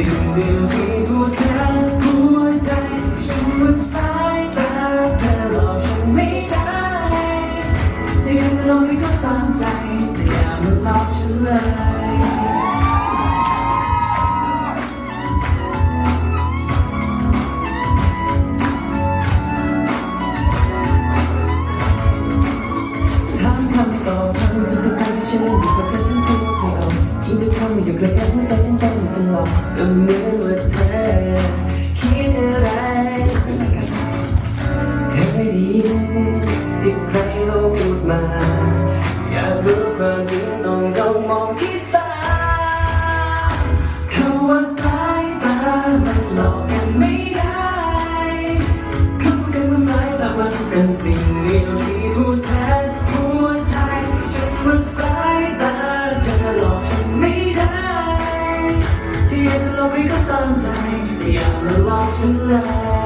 สิ่งเดียวที่ตัวเธอหัวใจฉันว่าสายตาเธอหลอกฉันไม่ได้จะยังจะลงไปก็ตามใจแต่อย่ามาหลอกฉันเลยคำตอบทางทุกครั้งที่ฉันอยู่กับเธอฉันคิดว่าไม่เอายิ่งทุกครั้งอยู่ใกล้กันหัวใจฉันเต้น ตลอดก็เหมือนว่าเธอคิดอะไรเคยได้ยินที่ใครเขาพูดมา อยากรู้ความจริงต้องต้องมองที่ตาคำว่าสายตามันหลอกกันไม่ได้คำกันว่าสายตามันเป็นสิ่งเดียวที่พูดแทน ที่อย